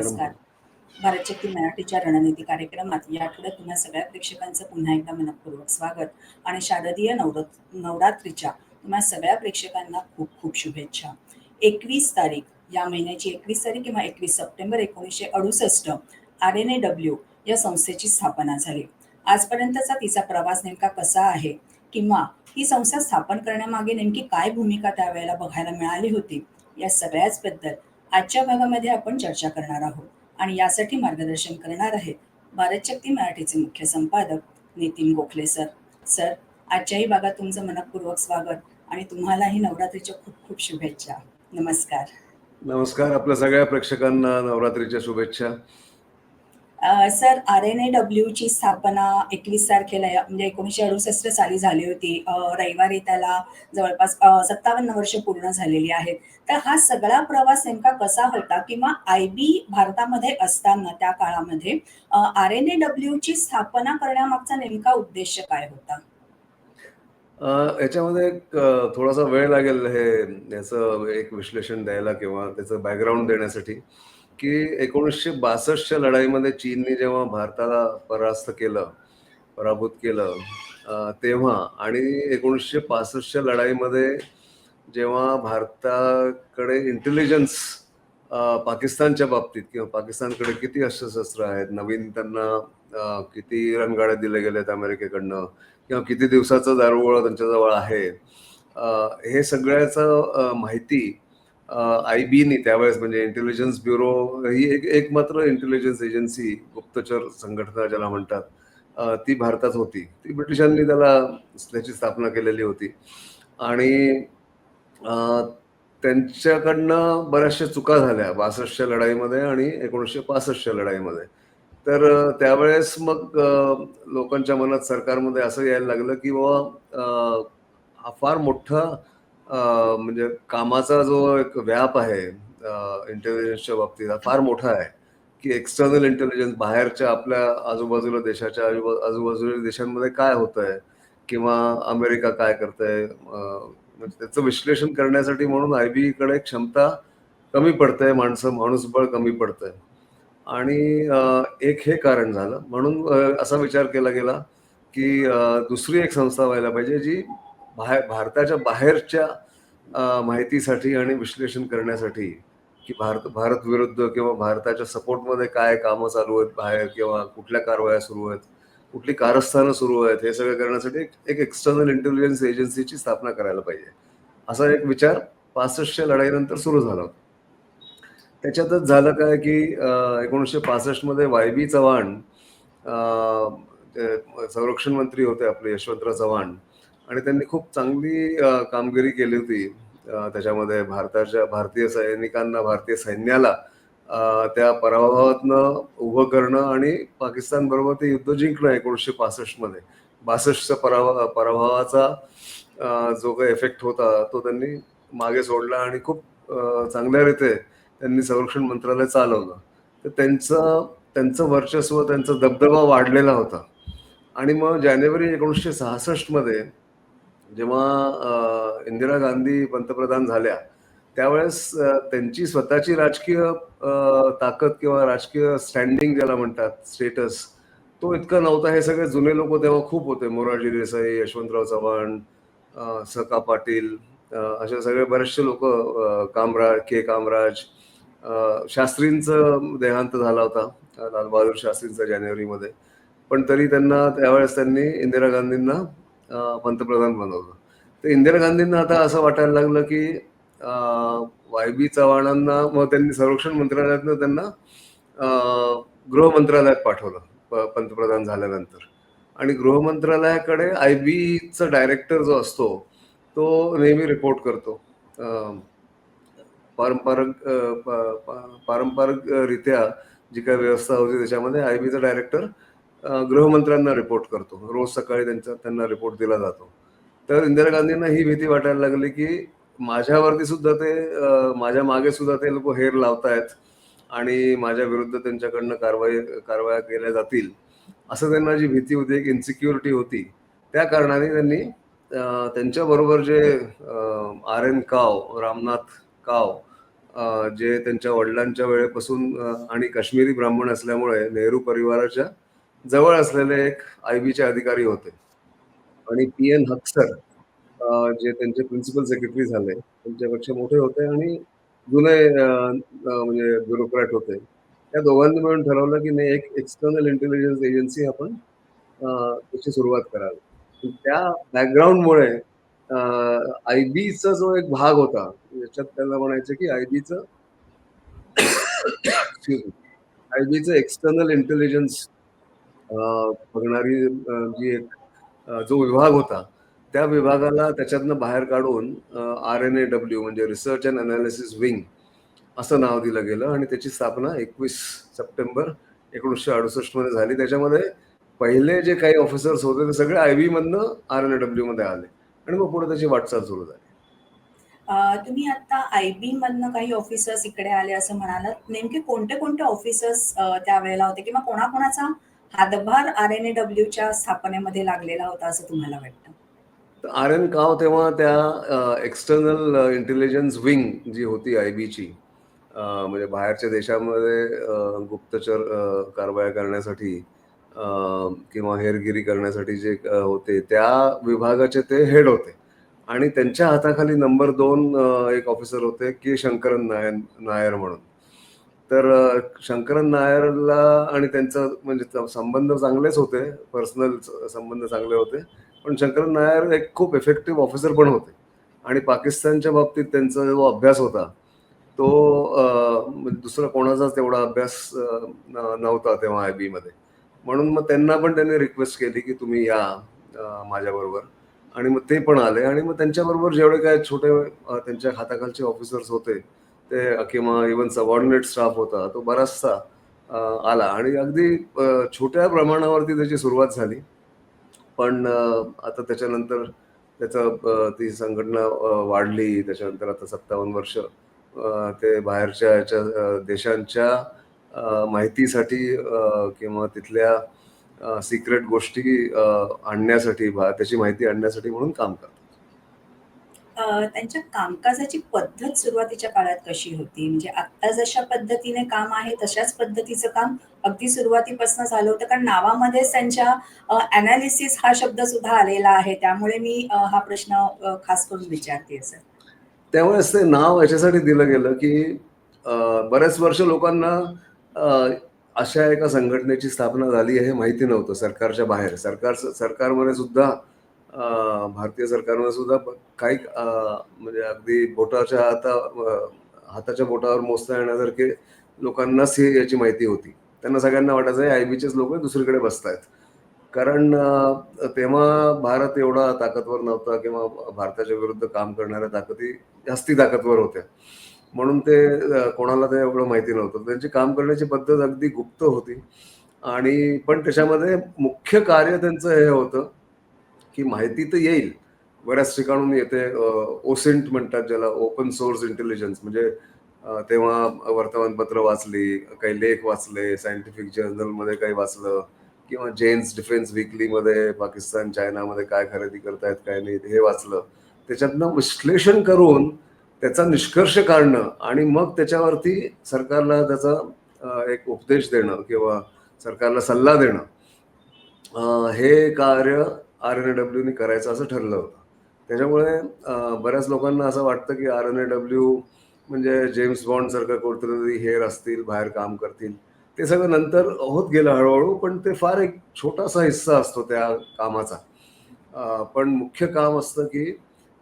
नमस्कार. भारत शक्ती मराठीच्या रणनीती कार्यक्रमात या आठवड्यात तुम्हा सगळ्या प्रेक्षकांचं पुन्हा एकदा मनपूर्वक स्वागत आणि शारदीय नवरात नवरात्रीच्या तुम्हा सगळ्या प्रेक्षकांना खूप खूप शुभेच्छा. एकवीस तारीख या महिन्याची एकवीस तारीख किंवा एकवीस सप्टेंबर एकोणीसशे अडुसष्ट आर एन ए डब्ल्यू या संस्थेची स्थापना झाली. आजपर्यंतचा तिचा प्रवास नेमका कसा आहे किंवा ही संस्था स्थापन करण्यामागे नेमकी काय भूमिका त्यावेळेला बघायला मिळाली होती या सगळ्याच बद्दल आजच्या भागामध्ये आपण चर्चा करणार आहोत. आणि यासाठी मार्गदर्शन करणार आहेत भारत शक्ती मराठीचे मुख्य संपादक नितीन गोखले सर. सर आजच्याही भागात तुमचं मनपूर्वक स्वागत आणि तुम्हालाही नवरात्रीच्या खूप खूप शुभेच्छा. नमस्कार. नमस्कार आपल्या सगळ्या प्रेक्षकांना नवरात्रीच्या शुभेच्छा. सर आर एन ए डब्ल्यूची स्थापना एकवीस तारखेला म्हणजे एकोणीसशे अडुसष्ट साली झाली होती. रविवारी त्याला जवळपास सत्तावन्न वर्ष पूर्ण झालेली आहेत. तर हा सगळा प्रवास नेमका कसा होता किंवा आय बी भारतामध्ये असताना त्या काळामध्ये आर एन ए डब्ल्यूची स्थापना करण्यामागचा नेमका उद्देश काय होता? याच्यामध्ये एक थोडासा वेळ लागेल हे याचं एक विश्लेषण द्यायला किंवा त्याचं बॅकग्राऊंड देण्यासाठी. की एकोणीसशे बासष्टच्या लढाईमध्ये चीनने जेव्हा भारताला परास्त केलं पराभूत केलं तेव्हा आणि एकोणीसशे पासष्टच्या लढाईमध्ये जेव्हा भारताकडे इंटेलिजन्स पाकिस्तानच्या बाबतीत किंवा पाकिस्तानकडे किती अस्त्रशस्त्र आहेत नवीन त्यांना किती रणगाड्या दिले गेलेत अमेरिकेकडनं किंवा किती दिवसाचं दारुगोळा त्यांच्याजवळ आहे हे सगळ्याचं माहिती आय बीनी त्यावेळेस म्हणजे इंटेलिजन्स ब्युरो ही एक एक मात्र इंटेलिजन्स एजन्सी गुप्तचर संघटना ज्याला म्हणतात ती भारतात होती. ती ब्रिटिशांनी त्याला त्याची स्थापना केलेली होती. आणि त्यांच्याकडनं बऱ्याचशा चुका झाल्या बासष्टच्या लढाईमध्ये आणि एकोणीसशे पासष्टच्या लढाईमध्ये. तर त्यावेळेस मग लोकांच्या मनात सरकारमध्ये असं यायला लागलं की बाबा हा फार मोठा अ, म्हणजे कामाचा जो एक व्याप आहे इंटेलिजन्सच्या बाबतीत हा फार मोठा आहे की एक्सटर्नल इंटेलिजन्स बाहेरच्या आपल्या आजूबाजूला देशाच्या आजूबा आजूबाजूच्या देशांमध्ये काय होत आहे किंवा अमेरिका काय करतंय अ, म्हणजे त्याचं विश्लेषण करण्यासाठी म्हणून आयकडे क्षमता कमी पडते माणसं माणूसबळ कमी पडतंय. आणि अ, एक हे कारण झालं. म्हणून अ, असा विचार केला गेला की अ, दुसरी एक संस्था व्हायला पाहिजे जी बाहेर भारताच्या बाहेरच्या माहितीसाठी आणि विश्लेषण करण्यासाठी की भारत भारत विरुद्ध किंवा भारताच्या सपोर्टमध्ये काय कामं चालू आहेत बाहेर किंवा कुठल्या कारवाया सुरू आहेत कुठली कारस्थानं सुरू आहेत हे सगळं करण्यासाठी एक एक्स्टर्नल एक्सटर्नल इंटेलिजन्स एजन्सीची स्थापना करायला पाहिजे. असा एक विचार पासष्टच्या लढाईनंतर सुरू झाला होता. त्याच्यातच झालं काय की एकोणीसशे पासष्टमध्ये वाय बी चव्हाण संरक्षण मंत्री होते आपले यशवंतराव चव्हाण. आणि त्यांनी खूप चांगली कामगिरी केली होती. त्याच्यामध्ये भारताच्या भारतीय सैनिकांना भारतीय सैन्याला त्या पराभवातनं उभं करणं आणि पाकिस्तान बरोबर ते युद्ध जिंकणं एकोणीसशे पासष्टमध्ये बासष्टचा पराभव पराभवाचा जो काही इफेक्ट होता तो त्यांनी मागे सोडला आणि खूप चांगल्या रीते त्यांनी संरक्षण मंत्रालय चालवलं. तर त्यांचं त्यांचं वर्चस्व त्यांचा दबदबा वाढलेला होता. आणि मग जानेवारी एकोणीसशे सहासष्टमध्ये जेव्हा इंदिरा गांधी पंतप्रधान झाल्या त्यावेळेस त्यांची स्वतःची राजकीय ताकद किंवा राजकीय स्टँडिंग ज्याला म्हणतात स्टेटस तो इतका नव्हता. हे सगळे जुने लोक तेव्हा खूप होते. मोरारजी देसाई यशवंतराव चव्हाण सका पाटील असे सगळे बरेचसे लोक कामराज के. कामराज शास्त्रींचं देहांत झाला होता लालबहादूर शास्त्रींचा जानेवारीमध्ये. पण तरी त्यांना त्यावेळेस त्यांनी इंदिरा गांधींना पंतप्रधान बनवलं तर इंदिरा गांधींना आता असं वाटायला लागलं की वाय बी चव्हाणांना मग त्यांनी संरक्षण मंत्रालयातनं त्यांना गृहमंत्रालयात गृह मंत्रालयात पाठवलं प- पंतप्रधान झाल्यानंतर. आणि गृह मंत्रालयाकडे आय बीचा डायरेक्टर जो असतो तो नेहमी रिपोर्ट करतो. पारंपरिक पारंपरिकरित्या जी काही व्यवस्था होती त्याच्यामध्ये आय बीचा डायरेक्टर गृहमंत्र्यांना रिपोर्ट करतो. रोज सकाळी त्यांचा त्यांना रिपोर्ट दिला जातो. तर इंदिरा गांधींना ही भीती वाटायला लागली की माझ्यावरती सुद्धा ते माझ्या मागे सुद्धा ते लोक हेर लावतायत आणि माझ्या विरुद्ध त्यांच्याकडनं कारवाई कारवाया केल्या जातील. असं त्यांना जी भीती होती एक इन्सिक्युरिटी होती त्या कारणाने त्यांनी त्यांच्याबरोबर जे आर एन काव रामनाथ काव जे त्यांच्या वडिलांच्या वेळेपासून आणि काश्मीरी ब्राह्मण असल्यामुळे नेहरू परिवाराच्या जवळ असलेले एक आय बीचे अधिकारी होते. आणि पी एन हक्सर जे त्यांचे प्रिन्सिपल सेक्रेटरी झाले त्यांच्यापेक्षा मोठे होते आणि जुने म्हणजे ब्युरोक्रॅट होते. त्या दोघांनी मिळून ठरवलं की नाही एक एक्सटर्नल इंटेलिजन्स एजन्सी आपण त्याची सुरुवात करावी. त्या बॅकग्राऊंडमुळे आय बीचा जो एक भाग होता याच्यात त्याला म्हणायचं की आय बीचं आय बीचं एक्सटर्नल इंटेलिजन्स बघणारी जी एक जो विभाग होता त्या विभागाला त्याच्यातनं बाहेर काढून आर एन ए डब्ल्यू म्हणजे रिसर्च अँड अनालिसिस विंग असं नाव दिलं गेलं आणि त्याची स्थापना एकवीस सप्टेंबर एकोणीसशे अडुसष्टमध्ये झाली. त्याच्यामध्ये पहिले जे काही ऑफिसर्स होते ते सगळे आय व्हीमधनं मधनं आर एन ए डब्ल्यू मध्ये आले आणि मग पुढे त्याची वाटचाल सुरू झाली. तुम्ही आता आय बी मधनं काही ऑफिसर्स इकडे आले असं म्हणालात. नेमके कोणते कोणते ऑफिसर्स त्यावेळेला होते किंवा कोणाकोणाचा हातभार आर एन ए डब्ल्यूच्या स्थापनेमध्ये लागलेला होता असं तुम्हाला वाटतं? आर एन काव तेव्हा त्या एक्सटर्नल इंटेलिजन्स विंग जी होती आय बीची म्हणजे बाहेरच्या देशामध्ये गुप्तचर कारवाया करण्यासाठी किंवा हेरगिरी करण्यासाठी जे होते त्या विभागाचे ते हेड होते. आणि त्यांच्या हाताखाली नंबर दोन एक ऑफिसर होते के. शंकरन नायर नायर म्हणून. तर शंकरन नायरला आणि त्यांचा म्हणजे संबंध चांगलेच होते. पर्सनल संबंध चांगले होते. पण शंकरन नायर एक खूप इफेक्टिव्ह ऑफिसर पण होते. आणि पाकिस्तानच्या बाबतीत त्यांचा जो अभ्यास होता तो दुसरा कोणाचाच तेवढा अभ्यास नव्हता तेव्हा आय बी मध्ये. म्हणून मग त्यांना पण त्यांनी रिक्वेस्ट केली की तुम्ही या माझ्याबरोबर. आणि मग ते पण आले. आणि मग त्यांच्याबरोबर जेवढे काय छोटे त्यांच्या हाताखालचे ऑफिसर्स होते ते किंवा इवन सबऑर्डिनेट स्टाफ होता तो बराचसा आला. आणि अगदी छोट्या प्रमाणावरती त्याची सुरुवात झाली. पण आता त्याच्यानंतर त्याचं ती संघटना वाढली. त्याच्यानंतर आता सत्तावन्न वर्ष ते बाहेरच्या याच्या देशांच्या माहितीसाठी किंवा तिथल्या सिक्रेट गोष्टी आणण्यासाठी बा- त्याची माहिती आणण्यासाठी म्हणून काम करतात. त्यांच्या कामकाजाची पद्धत सुरुवातीच्या काळात कशी होती? म्हणजे आत्ता जशा पद्धतीने काम आहे तशाच पद्धतीचं काम अगदी सुरुवातीपासून झालं होतं. कारण नावामध्येच त्यांच्या अनालिसिस हा शब्द सुद्धा आलेला आहे. त्यामुळे मी हा प्रश्न खास करून विचारते सर त्यावेळेस ते नाव याच्यासाठी दिलं गेलं की अ, बरेच वर्ष लोकांना अशा एका संघटनेची स्थापना झाली आहे हे माहिती नव्हतं सरकारच्या बाहेर. सरकार सरकारमध्ये सुद्धा भारतीय सरकारनं सुद्धा काही म्हणजे अगदी बोटाच्या हाता हाताच्या बोटावर मोजता येण्यासारखे लोकांनाच हे याची माहिती होती. त्यांना सगळ्यांना वाटायचं आय बीचेच लोक दुसरीकडे बसतायत. कारण तेव्हा भारत एवढा ताकदवर नव्हता किंवा भारताच्या विरुद्ध काम करणाऱ्या ताकदी जास्ती ताकदवर होत्या. म्हणून ते कोणाला ते एवढं माहिती नव्हतं. त्यांची काम करण्याची पद्धत अगदी गुप्त होती. आणि पण त्याच्यामध्ये मुख्य कार्य त्यांचं हे होतं की माहिती तर येईल. बऱ्याच ठिकाणून येते ओसेंट म्हणतात ज्याला ओपन सोर्स इंटेलिजन्स. म्हणजे तेव्हा वर्तमानपत्र वाचली काही लेख वाचले सायंटिफिक जर्नलमध्ये काही वाचलं किंवा जेन्स डिफेन्स वीकलीमध्ये पाकिस्तान चायनामध्ये काय खरेदी करतायत काय नाही हे वाचलं. त्याच्यातनं विश्लेषण करून त्याचा निष्कर्ष काढणं आणि मग त्याच्यावरती सरकारला त्याचा एक उपदेश देणं किंवा सरकारला सल्ला देणं. हे कार्य आर एन ए डब्ल्यूनी करायचं असं ठरलं होतं. त्याच्यामुळे बऱ्याच लोकांना असं वाटतं की आर एन ए डब्ल्यू म्हणजे जेम्स बॉन्ड सारखं कोणतरी हेर असतील बाहेर काम करतील. ते सगळं नंतर होत गेलं हळूहळू पण ते फार एक छोटासा हिस्सा असतो त्या कामाचा. पण मुख्य काम असतं की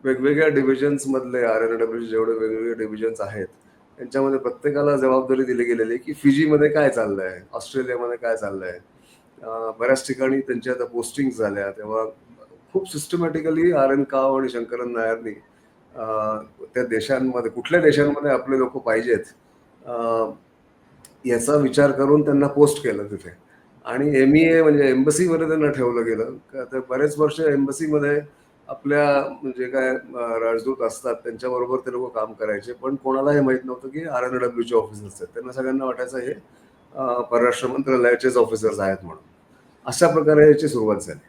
वेगवेगळ्या डिव्हिजन्स मधले आर एन डब्ल्यू जेवढे वेगवेगळे डिव्हिजन्स आहेत त्यांच्यामध्ये प्रत्येकाला जबाबदारी दिली गेलेली आहे की फिजीमध्ये काय चाललंय ऑस्ट्रेलियामध्ये काय चाललंय आहे बऱ्याच ठिकाणी त्यांच्या आता पोस्टिंग झाल्या. तेव्हा खूप सिस्टमॅटिकली आर एन काव आणि शंकरन नायरनी त्या देशांमध्ये कुठल्या देशांमध्ये आपले लोक पाहिजेत याचा विचार करून त्यांना पोस्ट केलं तिथे. आणि एम ई ए म्हणजे एम्बसीमध्ये त्यांना ठेवलं गेलं. का तर बरेच वर्ष एम्बसीमध्ये आपल्या जे काय राजदूत असतात त्यांच्याबरोबर ते लोक काम करायचे. पण कोणाला हे माहीत नव्हतं की आर एन डब्ल्यूचे ऑफिसर्स आहेत. त्यांना सगळ्यांना वाटायचं हे परराष्ट्र मंत्रालयाचेच ऑफिसर्स आहेत म्हणून. अशा प्रकारे याची सुरुवात झाली.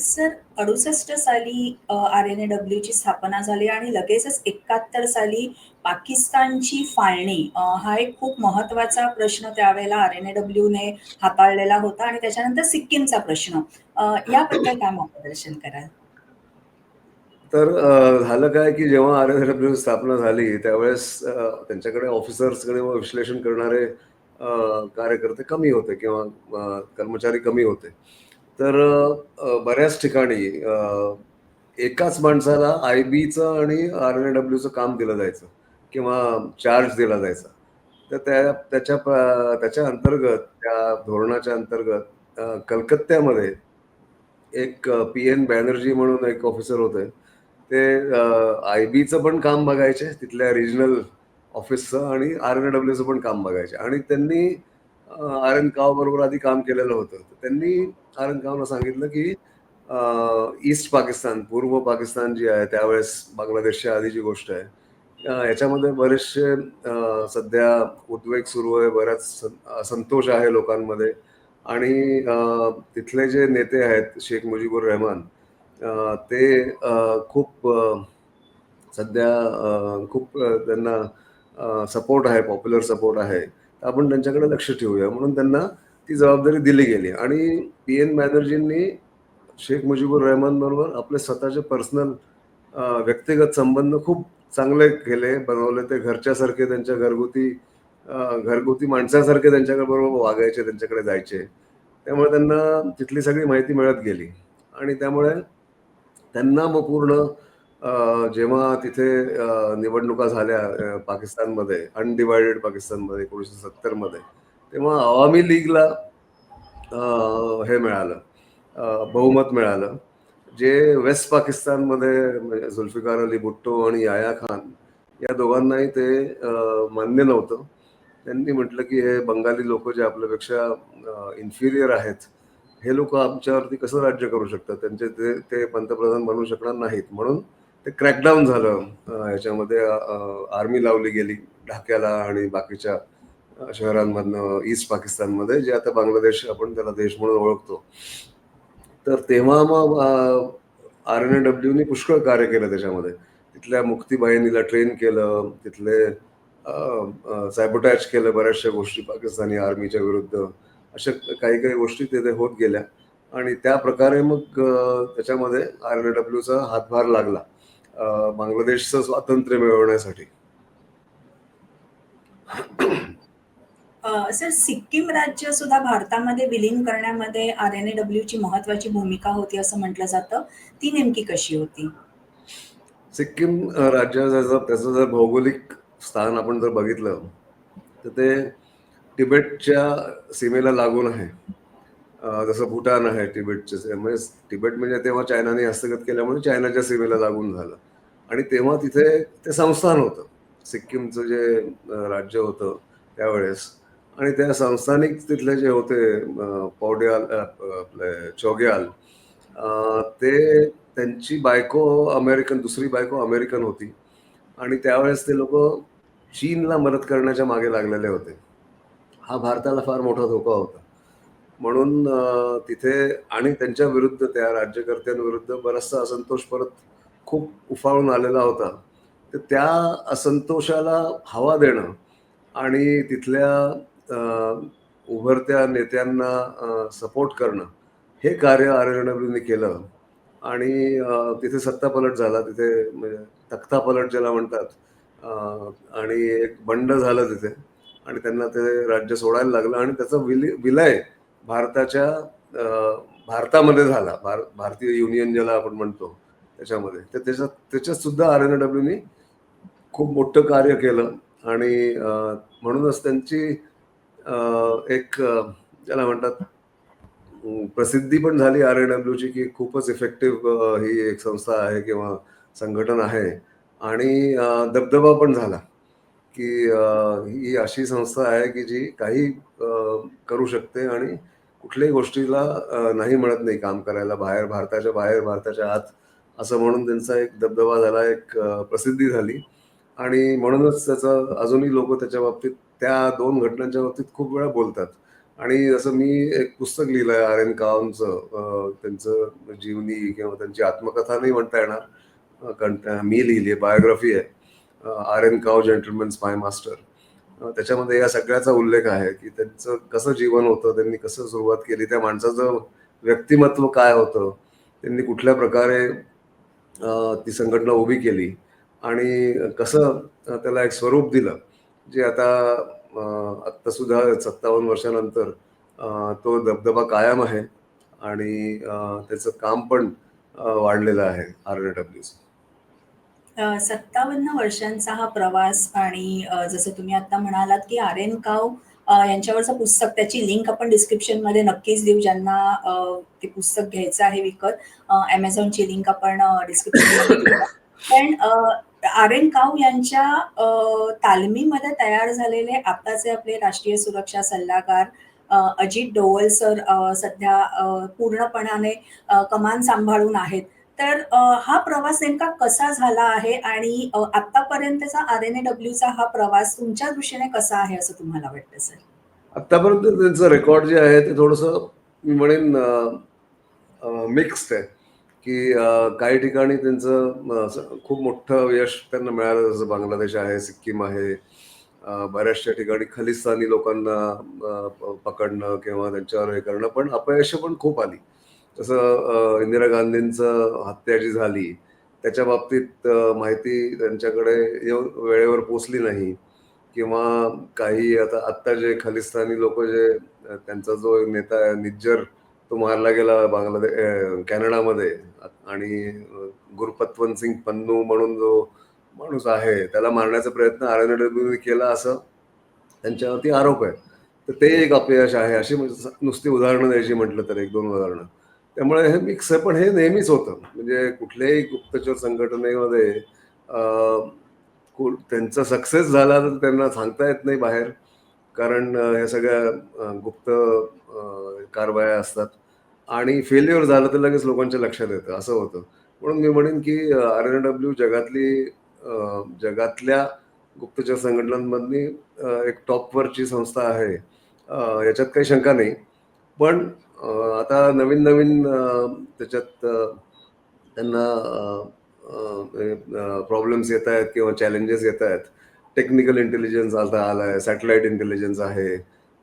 सर अडुसष्ट साली आर एन ए डब्ल्यूची स्थापना झाली आणि लगेचच एकाहत्तर साली पाकिस्तानची फाळणी. हा एक खूप महत्त्वाचा प्रश्न त्यावेळेला आर एन डब्ल्यूने हाताळलेला होता आणि त्याच्यानंतर सिक्कीमचा प्रश्न. याबद्दल काय मार्गदर्शन कराल? तर झालं काय की जेव्हा आर एस डब्ल्यू स्थापना झाली त्यावेळेस त्यांच्याकडे ऑफिसर्सकडे व विश्लेषण करणारे कार्यकर्ते कमी होते किंवा कर्मचारी कमी होते. तर बऱ्याच ठिकाणी एकाच माणसाला आय बीचं आणि आर एन डब्ल्यूचं काम दिलं जायचं किंवा चार्ज दिला जायचा. तर त्या त्याच्या त्याच्या अंतर्गत त्या धोरणाच्या अंतर्गत कलकत्त्यामध्ये एक पी एन बॅनर्जी म्हणून एक ऑफिसर होते. ते आय बीचं पण काम बघायचे तिथल्या रिजनल ऑफिसचं आणि आर एन डब्ल्यूचं पण काम बघायचे. आणि त्यांनी आर एन काव बरोबर आधी काम केलेलं होतं. त्यांनी आर एन कावला सांगितलं की ईस्ट पाकिस्तान पूर्व पाकिस्तान जी आहे त्यावेळेस बांगलादेशच्या आधीची गोष्ट आहे याच्यामध्ये बरेचसे सध्या उद्वेग सुरू आहे बऱ्याच संतोष आहे लोकांमध्ये. आणि तिथले जे नेते आहेत शेख मुजीबुर रहमान ते खूप सध्या खूप त्यांना सपोर्ट आहे पॉप्युलर सपोर्ट आहे. तर आपण त्यांच्याकडे लक्ष ठेवूया. म्हणून त्यांना ती जबाबदारी दिली गेली. आणि पी एन बॅनर्जींनी शेख मुजीबुर रहमान बरोबर आपले स्वतःचे पर्सनल व्यक्तिगत संबंध खूप चांगले केले. बनवले ते घरच्यासारखे त्यांच्या घरगुती घरगुती माणसासारखे त्यांच्याकडे बरोबर वागायचे त्यांच्याकडे जायचे. त्यामुळे त्यांना तिथली सगळी माहिती मिळत गेली. आणि त्यामुळे त्यांना मग पूर्ण जेव्हा तिथे निवडणुका झाल्या पाकिस्तानमध्ये अनडिवायडेड पाकिस्तानमध्ये एकोणीसशे सत्तरमध्ये तेव्हा अवामी लीगला हे मिळालं बहुमत मिळालं जे वेस्ट पाकिस्तानमध्ये झुल्फिकार जुल्फिकार अली भुट्टो आणि याया खान या दोघांनाही ते मान्य नव्हतं. त्यांनी म्हटलं की हे बंगाली लोक जे आपल्यापेक्षा इन्फिरियर आहेत हे लोक आमच्यावरती कसं राज्य करू शकतात? त्यांचे ते ते पंतप्रधान बनू शकणार नाहीत. म्हणून ते क्रॅकडाऊन झालं. याच्यामध्ये आर्मी लावली गेली ढाक्याला आणि बाकीच्या शहरांमधनं ईस्ट पाकिस्तानमध्ये जे आता बांगलादेश आपण त्याला देश म्हणून ओळखतो. तर तेव्हा मग आर एन डब्ल्यूनी पुष्कळ कार्य केलं त्याच्यामध्ये. तिथल्या मुक्तीबाहिनीला ट्रेन केलं तिथले सायबोटॅच केलं बऱ्याचशा गोष्टी पाकिस्तानी आर्मीच्या विरुद्ध. अशा काही काही गोष्टी तिथे होत गेल्या. आणि त्या प्रकारे मग त्याच्यामध्ये आर एन डब्ल्यूचा हातभार लागला बांगलादेशचं स्वातंत्र्य मिळवण्यासाठी. सर सिक्कीम राज्य सुद्धा भारतामध्ये विलीन करण्यामध्ये आर एन ए डब्ल्यूची महत्वाची भूमिका होती असं म्हटलं जातं. ती नेमकी कशी होती? सिक्कीम जर त्याचं जर भौगोलिक स्थान आपण जर बघितलं तर ते तिबेटच्या सीमेला लागून आहे. जसं भूटान आहे तिबेटच्या म्हणजे तिबेट म्हणजे तेव्हा चायनाने हस्तगत केल्यामुळे चायनाच्या सीमेला लागून झालं. आणि तेव्हा तिथे ते संस्थान होतं. सिक्कीमचं जे राज्य होतं त्यावेळेस. आणि त्या संस्थानिक तिथले जे होते पौड्याल आपले चौग्याल ते त्यांची बायको अमेरिकन दुसरी बायको अमेरिकन होती. आणि त्यावेळेस ते लोक चीनला मदत करण्याच्या मागे लागलेले होते. हा भारताला फार मोठा धोका होता. म्हणून तिथे आणि त्यांच्या विरुद्ध त्या राज्यकर्त्यांविरुद्ध बराचसा असंतोष परत खूप उफाळून आलेला होता. तर त्या असंतोषाला हवा देणं आणि तिथल्या उभरत्या नेत्यांना सपोर्ट करणं हे कार्य आर एन डब्ल्यूने केलं. आणि तिथे सत्तापलट झाला तिथे म्हणजे तख्तापलट ज्याला म्हणतात आणि एक बंड झालं तिथे. आणि त्यांना ते राज्य सोडायला लागलं आणि त्याचा विलय विलय भारताच्या भारतामध्ये झाला. भार भारतीय युनियन ज्याला आपण म्हणतो त्याच्यामध्ये. तर त्याच्यात त्याच्यात सुद्धा आर एन डब्ल्यूनी खूप मोठं कार्य केलं आणि म्हणूनच त्यांची एक ज्याला म्हणतात प्रसिद्धी पण झाली आर एन डब्ल्यूची की खूपच इफेक्टिव्ह ही एक संस्था आहे किंवा संघटन आहे. आणि दबदबा पण झाला. की ही अशी संस्था आहे की जी काही करू शकते आणि कुठल्याही गोष्टीला नाही म्हणत नाही काम करायला बाहेर भारताच्या बाहेर भारताच्या आत. असं म्हणून त्यांचा एक दबदबा झाला एक प्रसिद्धी झाली. आणि म्हणूनच त्याचं अजूनही लोक त्याच्या बाबतीत त्या दोन घटनांच्या बाबतीत खूप वेळा बोलतात. आणि जसं मी एक पुस्तक लिहिलंय आर एन कावांचं त्यांचं जीवनी किंवा त्यांची आत्मकथा नाही म्हणता येणार. कारण मी लिहिली आहे बायोग्राफी आहे. R N Kao gentleman's spy master. त्याच्यामध्ये या सगळ्याचा उल्लेख आहे की त्यांचं कसं जीवन होतं त्यांनी कसं सुरुवात केली त्या माणसाचं व्यक्तिमत्व काय होतं त्यांनी कुठल्या प्रकारे ती संघटना उभी केली आणि कसं त्याला एक स्वरूप दिलं जे आता आत्तासुद्धा सत्तावन्न वर्षानंतर तो दबदबा कायम आहे आणि त्याचं काम पण वाढलेलं आहे आर एन डब्ल्यूचं. अ, सत्तावन्न वर्षांचा हा प्रवास आणि अ, जसं तुम्ही आता म्हणालात की आर्यन काव अ, यांच्यावरचं पुस्तक त्याची लिंक आपण डिस्क्रिप्शनमध्ये नक्कीच देऊ ज्यांना अ, ते पुस्तक घ्यायचं आहे विकत. ॲमेझॉनची लिंक आपण डिस्क्रिप्शनमध्ये पण आर काव यांच्या अ, तालमीमध्ये तयार झालेले आताचे आपले राष्ट्रीय सुरक्षा सल्लागार अ, अजित डोवल सर अ, सध्या अ, पूर्णपणाने अ, कमान सांभाळून आहेत. तर हा प्रवास नेमका कसा झाला आहे आणि आतापर्यंतचा आर एन ए डब्ल्यूचा हा प्रवास तुमच्या दृष्टीने कसा आहे असं तुम्हाला वाटतं सर? आतापर्यंत त्यांचं रेकॉर्ड जे आहे ते थोडंसं मी म्हणेन मिक्स्ड आहे. की काही ठिकाणी त्यांचं असं खूप मोठं यश त्यांना मिळालं. जसं बांगलादेश आहे सिक्कीम आहे बऱ्याचशा ठिकाणी खलिस्तानी लोकांना प- पकडणं किंवा त्यांच्यावर हे करणं. पण अपयश पण खूप आली. जसं इंदिरा गांधींचं हत्या जी झाली त्याच्या बाबतीत माहिती त्यांच्याकडे येऊन वेळेवर पोचली नाही. किंवा काही आता आत्ता जे खलिस्तानी लोक जे त्यांचा जो नेता आहे निज्जर तो मारला गेला बांगलादेश कॅनडामध्ये. आणि अ, सिंग पन्नू म्हणून जो माणूस आहे त्याला मारण्याचा प्रयत्न आर एन केला असं त्यांच्यावरती आरोप आहे. तर ते एक अपयश आहे अशी म्हणजे नुसती उदाहरणं द्यायची म्हटलं तर एक दोन उदाहरणं. त्यामुळे हे मिक्स आहे पण हे नेहमीच होतं. म्हणजे कुठल्याही गुप्तचर संघटनेमध्ये कु- त्यांचा सक्सेस झाला तर त्यांना सांगता येत नाही बाहेर. कारण ह्या सगळ्या गुप्त कारवाया असतात. आणि फेल्युअर झालं तर लगेच लोकांच्या लक्षात येतं. असं होतं. म्हणून मी म्हणेन की आर एन डब्ल्यू जगातली जगातल्या गुप्तचर संघटनांमधली एक टॉपवरची संस्था आहे. याच्यात काही शंका नाही. पण आता नवीन नवीन त्याच्यात त्यांना प्रॉब्लेम्स येत आहेत किंवा चॅलेंजेस येत आहेत. टेक्निकल इंटेलिजन्स आता आहे सॅटेलाइट इंटेलिजन्स आहे.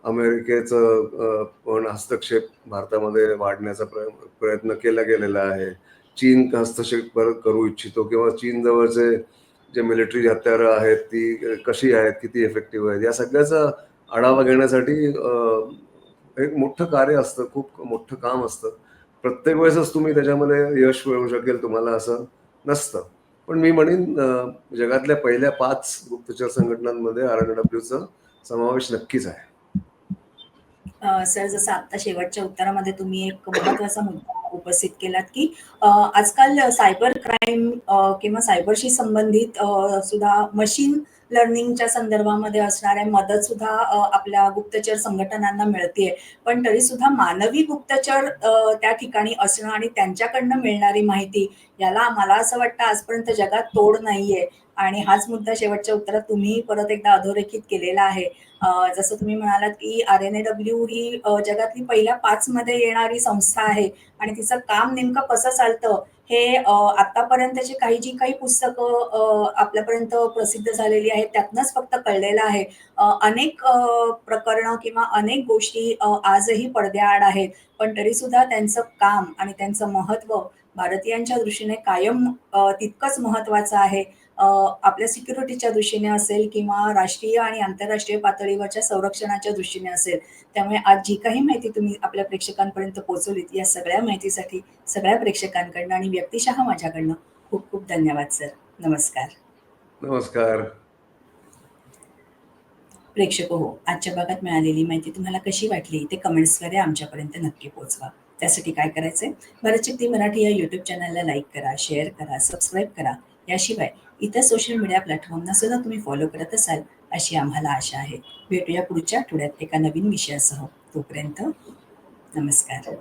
अमेरिकेचं पण हस्तक्षेप भारतामध्ये वाढण्याचा प्रय- प्रयत्न केला गेलेला आहे. चीन हस्तक्षेप करू इच्छितो किंवा चीन जवळचे जे मिलिटरी हत्यारं आहेत ती कशी आहेत किती इफेक्टिव्ह आहेत या सगळ्याचा आढावा घेण्यासाठी एक मोठं कार्य असतं खूप मोठं काम असतं. प्रत्येक वेळेसच तुम्ही त्याच्यामध्ये यश मिळवू शकेल तुम्हाला असं नसतं. पण मी म्हणेन जगातल्या पहिल्या पाच गुप्तचर संघटनांमध्ये आर एन डब्ल्यूचा समावेश नक्कीच आहे. सर जसं आता शेवटच्या उत्तरामध्ये तुम्ही एक महत्त्वाचा मुद्दा उपस्थित केलात की आजकाल सायबर क्राईम किंवा सायबरशी संबंधित सुद्धा मशीन लर्निंगच्या संदर्भामध्ये असणाऱ्या मदत सुद्धा आपल्या गुप्तचर संघटनांना मिळते पण तरी सुद्धा मानवी गुप्तचर त्या ठिकाणी असणं आणि त्यांच्याकडनं मिळणारी माहिती याला मला असं वाटतं आजपर्यंत जगात तोड नाहीये. आणि हाच मुद्दा शेवटच्या उत्तरात तुम्ही परत एकदा अधोरेखित केलेला आहे. जसं तुम्ही म्हणालात की आर एन ए डब्ल्यू ही जगातली पहिल्या पाच मध्ये येणारी संस्था आहे आणि तिचं काम नेमकं कसं चालतं हे आतापर्यंतची काही जी काही पुस्तकं आपल्यापर्यंत प्रसिद्ध झालेली आहेत त्यातनंच फक्त कळलेलं आहे. अनेक प्रकरणं किंवा अनेक गोष्टी आजही पडद्याआड आहेत पण तरी सुद्धा त्यांचं काम आणि त्यांचं महत्त्व भारतीयांच्या दृष्टीने कायम तितकंच महत्त्वाचं आहे. आपल्या सिक्युरिटीच्या दृष्टीने असेल किंवा राष्ट्रीय आणि आंतरराष्ट्रीय पातळीवरच्या संरक्षणाच्या दृष्टीने असेल त्यामुळे आज जी काही माहिती तुम्ही आपल्या प्रेक्षकांपर्यंत पोहोचवलीत या सगळ्या माहितीसाठी सगळ्या प्रेक्षकांकडनं आणि व्यक्तिशः माझ्याकडनं खूप खूप धन्यवाद सर. नमस्कार. नमस्कार. प्रेक्षक हो आजच्या भागात मिळालेली माहिती तुम्हाला कशी वाटली ते कमेंट्सद्वारे आमच्यापर्यंत नक्की पोहोचवा. त्यासाठी काय करायचंय? भारतशक्ती मराठी या युट्यूब चॅनलला लाईक करा शेअर करा सबस्क्राईब करा. याशिवाय इतर सोशल मीडिया प्लॅटफॉर्मना सुद्धा तुम्ही फॉलो करत असाल अशी आम्हाला आशा आहे. भेटूया पुढच्या आठवड्यात एका नवीन विषयासह. तोपर्यंत नमस्कार.